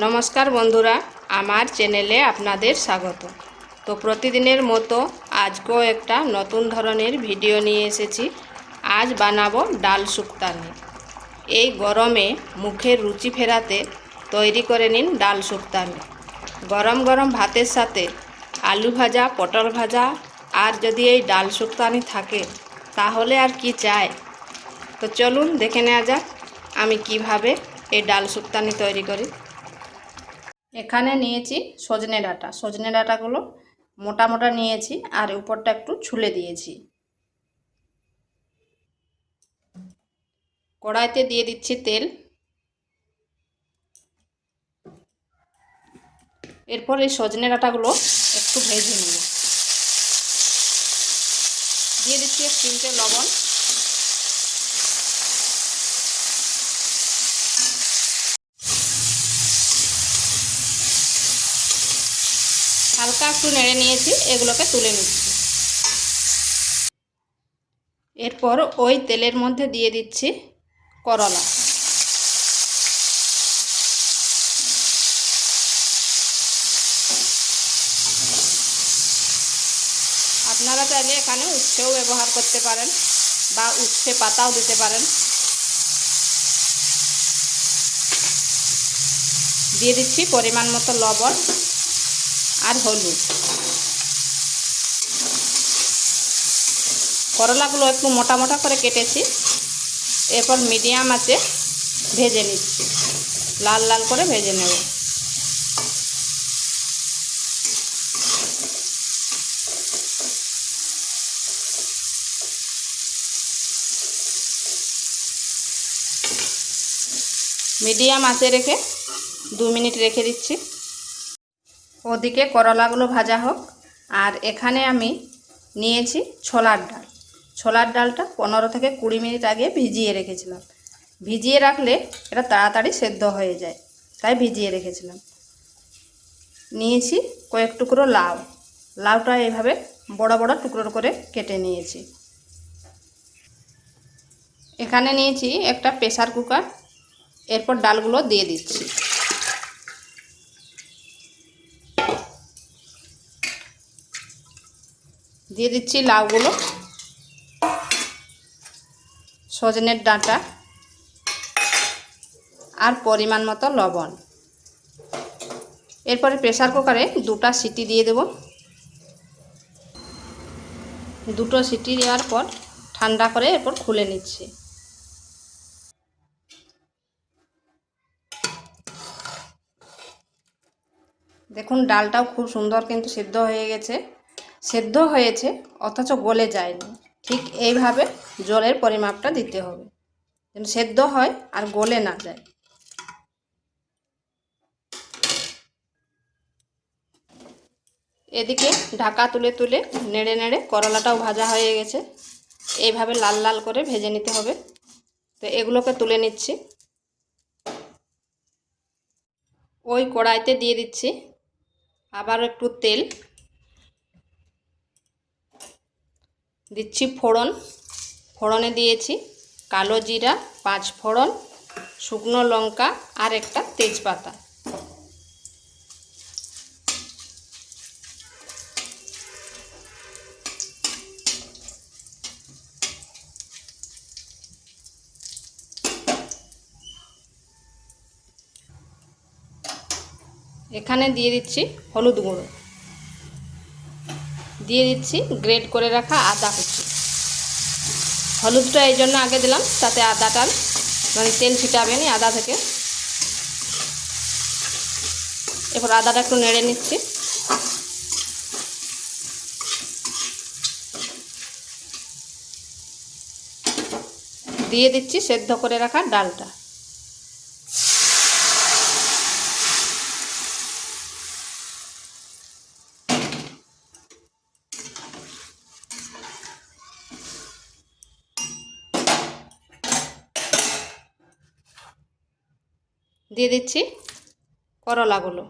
নমস্কার বন্ধুরা, আমার চ্যানেলে আপনাদের স্বাগত। তো প্রতিদিনের মতো আজকেও একটা নতুন ধরনের ভিডিও নিয়ে এসেছি। আজ বানাবো ডাল শুক্তানি এই গরমে মুখের রুচি ফেরাতে তৈরি করে নিন ডাল শুক্তানি গরম গরম ভাতের সাথে আলু ভাজা, পটল ভাজা আর যদি এই ডাল শুক্তানি থাকে, তাহলে আর কি চাই? তো চলুন দেখে নেওয়া যাক আমি কীভাবে এই ডাল শুক্তানি তৈরি করি। এখানে নিয়েছি সজনে ডাঁটা। সজনে ডাঁটাগুলো মোটা মোটা নিয়েছি আর উপরটা একটু ছুলে দিয়েছি। কড়াইতে দিয়ে দিচ্ছি তেল। এরপর এই সজনে ডাঁটাগুলো একটু ভেজে নেব। দিয়ে দিচ্ছি এক লবণ। হালকা একটু নেড়ে নিয়েছি, এগুলোকে তুলে নিচ্ছি। এরপর ওই তেলের মধ্যে দিয়ে দিচ্ছি করলা। আপনারা চাইলে এখানে উচ্ছেও ব্যবহার করতে পারেন বা উচ্ছে পাতাও দিতে পারেন। দিয়ে দিচ্ছি পরিমাণ মতো লবণ। আর হলুদ। করলাগুলো একটু মোটা মোটা করে কেটেছি। এরপর মিডিয়াম আছে, ভেজে নিচ্ছি। লাল লাল করে ভেজে নেব। মিডিয়াম আঁচে রেখে দু মিনিট রেখে দিচ্ছি। ওদিকে করলাগুলো ভাজা হোক। আর এখানে আমি নিয়েছি ছোলার ডাল। ছোলার ডালটা পনেরো থেকে কুড়ি মিনিট আগে ভিজিয়ে রেখেছিলাম। ভিজিয়ে রাখলে এটা তাড়াতাড়ি সেদ্ধ হয়ে যায়, তাই ভিজিয়ে রেখেছিলাম। নিয়েছি কয়েক টুকরো লাউ। লাউটা এইভাবে বড় বড় টুকরো করে কেটে নিয়েছি। এখানে নিয়েছি একটা প্রেসার কুকার। এরপর ডালগুলো দিয়ে দিচ্ছি। দিয়ে দিচ্ছি লাউগুলো। সজনের ডাঁটা আর পরিমাণ মতো লবণ। এরপরে প্রেসার কুকারে দুটা সিটি দিয়ে দেব। দুটো সিটি দেওয়ার পর ঠান্ডা করে এরপর খুলে নিচ্ছি। দেখুন ডালটাও খুব সুন্দর কিন্তু সিদ্ধ হয়ে গেছে। সেদ্ধ হয়েছে, অথচ গলে যায়নি। ঠিক এইভাবে জলের পরিমাপটা দিতে হবে, যেন সেদ্ধ হয় আর গলে না যায়। এদিকে ঢাকা তুলে তুলে নেড়ে নেড়ে করলাটাও ভাজা হয়ে গেছে। এইভাবে লাল লাল করে ভেজে নিতে হবে। তো এগুলোকে তুলে নিচ্ছি। ওই কড়াইতে দিয়ে দিচ্ছি। আবার একটু তেল। দিচ্ছি ফোড়ন। ফোড়নে দিয়েছি কালো জিরা, পাঁচ ফোড়ন, শুকনো লঙ্কা আর একটা তেজপাতা। এখানে দিয়ে দিচ্ছি হলুদ গুঁড়ো। দিয়ে দিচ্ছি গ্রেড করে রাখা আদা কুচি। হলুদটা এই জন্য আগে দিলাম, তাতে আদাটার মানে তেল ছিটাবে নি আদা থেকে। এরপর আদাটা একটু নেড়ে নিচ্ছি। দিয়ে দিচ্ছি সেদ্ধ করে রাখা ডালটা। দিয়ে দিচ্ছি করলাগুলো।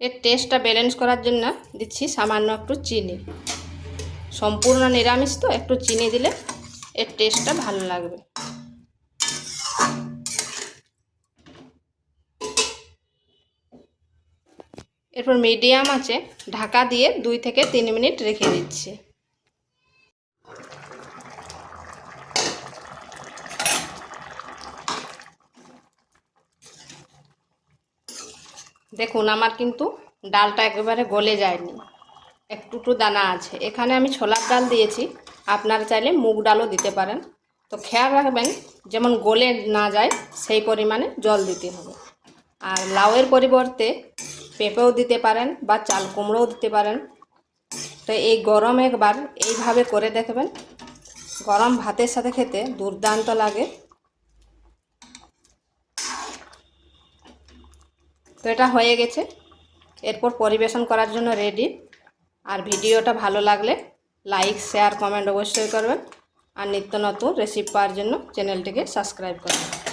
এর টেস্টটা ব্যালেন্স করার জন্য দিচ্ছি সামান্য একটু চিনি। সম্পূর্ণ নিরামিষ তো, একটু চিনি দিলে এর টেস্টটা ভালো লাগবে। এরপর মিডিয়াম আছে, ঢাকা দিয়ে দুই থেকে তিন মিনিট রেখে দিচ্ছি। দেখুন, আমার কিন্তু ডালটা একেবারে গলে যায়নি। একটু দানা আছে। এখানে আমি ছোলার ডাল দিয়েছি। আপনারা চাইলে মুগ ডালও দিতে পারেন। তো খেয়াল রাখবেন, যেমন গলে না যায়, সেই পরিমাণে জল দিতে হবে। আর লাউয়ের পরিবর্তে পেঁপেও দিতে পারেন বা চাল কুমড়োও দিতে পারেন। তো এই গরম একবার এইভাবে করে দেখবেন। গরম ভাতের সাথে খেতে দুর্দান্ত লাগে। তো এটা হয়ে গেছে। এরপর পরিবেশন করার জন্য রেডি আর ভিডিওটা ভালো লাগলে লাইক শেয়ার কমেন্ট অবশ্যই করবেন। আর নিত্য নতুন রেসিপি পাওয়ার জন্য চ্যানেলটিকে সাবস্ক্রাইব করবেন।